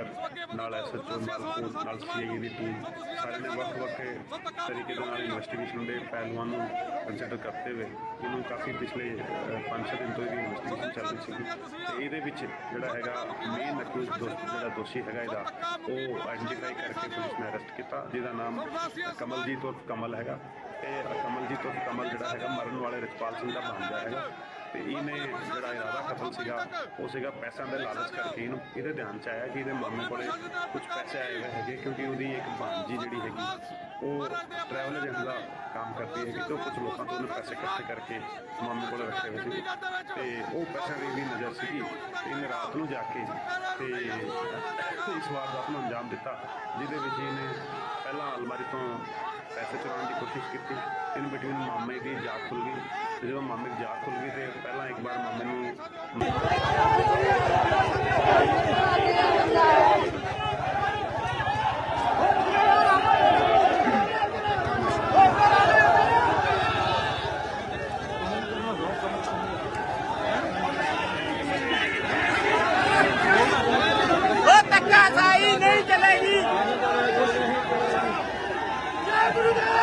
Inspector ਨਾਲ SHO Malpur ਨਾਲ CIA ਦੀ team ਸਾਰੇ ਨੇ ਵੱਖ-ਵੱਖ ਤਰੀਕੇ ਦੇ ਨਾਲ ਇਨਵੈਸਟੀਗੇਸ਼ਨ ਦੇ ਪਹਿਲੂਆਂ ਨੂੰ ਕੰਸੀਡਰ ਕਰਦੇ ਹੋਏ। ਇਹਨੂੰ ਕਾਫੀ ਪਿਛਲੇ 5-6 ਦਿਨ ਤੋਂ ਇਹਦੀ ਇਨਵੈਸਟੀਗੇਸ਼ਨ ਚੱਲ ਰਹੀ ਸੀ ਤੇ ਇਹਦੇ ਵਿੱਚ ਜਿਹੜਾ ਹੈਗਾ ਮੇਨ ਅਕਿਊਜ਼ ਜਿਹੜਾ ਦੋਸ਼ੀ ਹੈਗਾ ਇਹਦਾ, ਉਹ ਆਈਡੈਂਟੀਫਾਈ ਕਰਕੇ ਪੁਲਿਸ ਨੇ ਅਰੈਸਟ ਕੀਤਾ, ਜਿਹਦਾ ਨਾਮ ਕਮਲਜੀਤ ਉਰਫ ਕਮਲ ਹੈਗਾ। ਇਹ ਕਮਲਜੀਤ ਉਰਫ ਕਮਲ ਜਿਹੜਾ ਹੈਗਾ, ਮਰਨ ਵਾਲੇ ਰਛਪਾਲ ਸਿੰਘ ਦਾ ਭਾਂਜਾ ਹੈਗਾ। ਤੇ ਇਹਨੇ ਜਿਹੜਾ ਇਰਾਦਾ ਕਤਲ ਸੀਗਾ, ਉਹ ਸੀਗਾ ਪੈਸਿਆਂ ਦੇ ਲਾਲਚ ਕਰਕੇ ਇਹਨੂੰ ਇਹਦੇ ਧਿਆਨ ਚ ਆਇਆ ਕਿ ਇਹਦੇ ਮਾਮੇ ਕੋਲੇ ਕੁਝ ਪੈਸੇ ਆਏ ਹੋਏ ਹੈਗੇ, ਕਿਉਂਕਿ ਉਹਦੀ ਇੱਕ ਭਾਂਜੀ ਜਿਹੜੀ ਹੈਗੀ, ਉਹ ਟਰੈਵਲ ਏਜੰਟ ਦਾ ਕੰਮ ਕਰਦੀ ਹੈਗੀ, ਤੇ ਕੁਝ ਲੋਕਾਂ ਤੋਂ ਉਹਨੇ ਪੈਸੇ ਇਕੱਠੇ ਕਰਕੇ ਮਾਮੇ ਕੋਲ ਰੱਖੇ ਹੋਏ ਸੀ ਤੇ ਉਹ ਪੈਸਿਆਂ ਦੀ ਵੀ ਨਜ਼ਰ ਸੀਗੀ, ਇਹਨੇ ਰਾਤ ਨੂੰ ਜਾ ਕੇ ਤੇ ਇਸ ਵਾਰਦਾਤ ਨੂੰ ਅੰਜਾਮ ਦਿੱਤਾ, ਜਿਹਦੇ ਵਿੱਚ ਇਹਨੇ ਪਹਿਲਾਂ ਅਲਮਾਰੀ ਤੋਂ ਪੈਸੇ ਚੁਰਾਉਣ ਦੀ ਕੋਸ਼ਿਸ਼ ਕੀਤੀ। ਇਨ ਬਿਟਵੀਨ ਮਾਮੇ ਦੀ ਜਾਗ ਖੁੱਲ ਗਈ ਤੇ ਜਦੋਂ ਮਾਮੇ ਦੀ ਜਾਗ ਖੁੱਲ ਗਈ ਤੇ ਪਹਿਲਾਂ ਇੱਕ ਵਾਰ ਮਾਮੇ ਨੂੰ Buddha!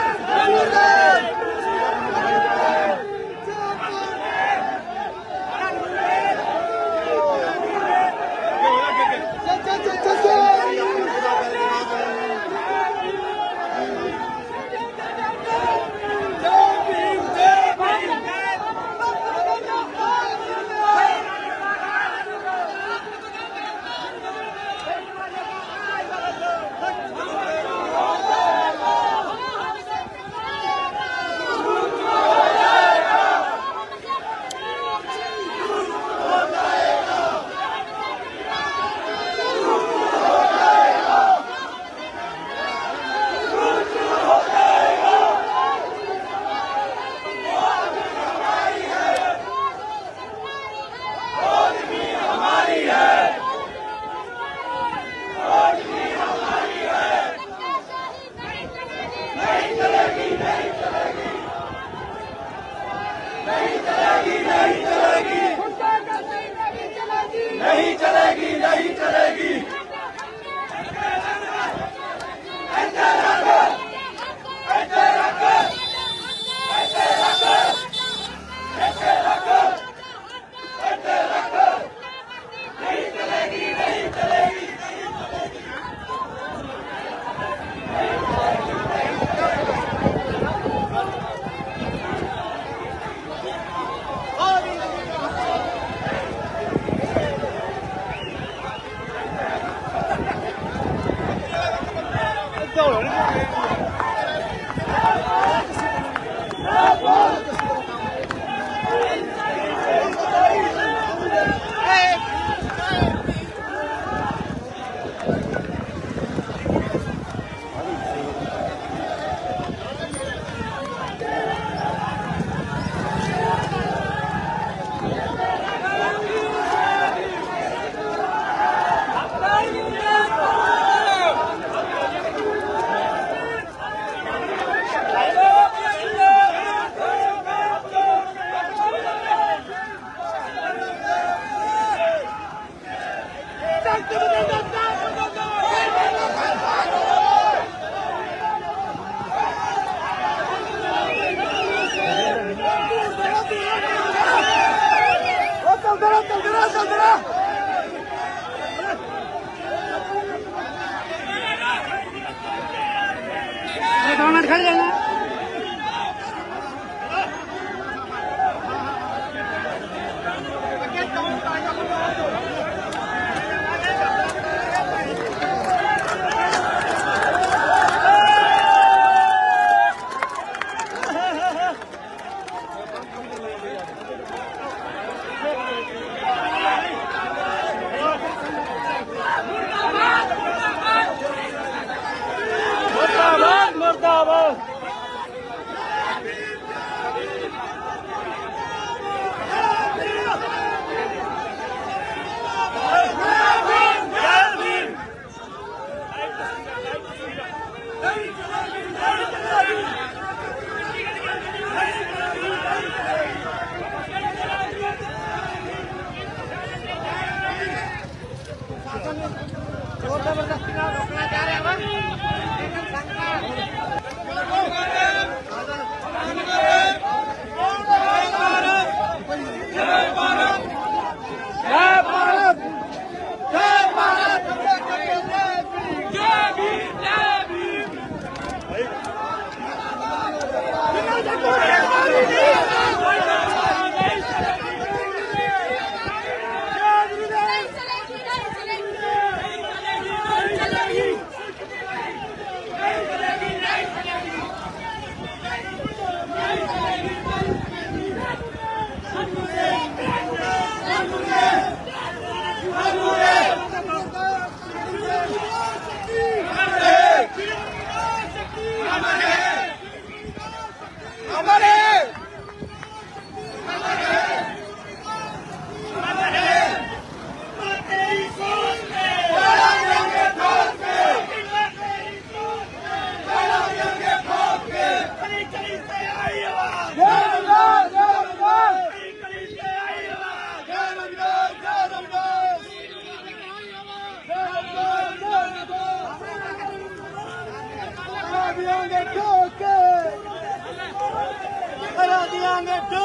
ਕਰਾ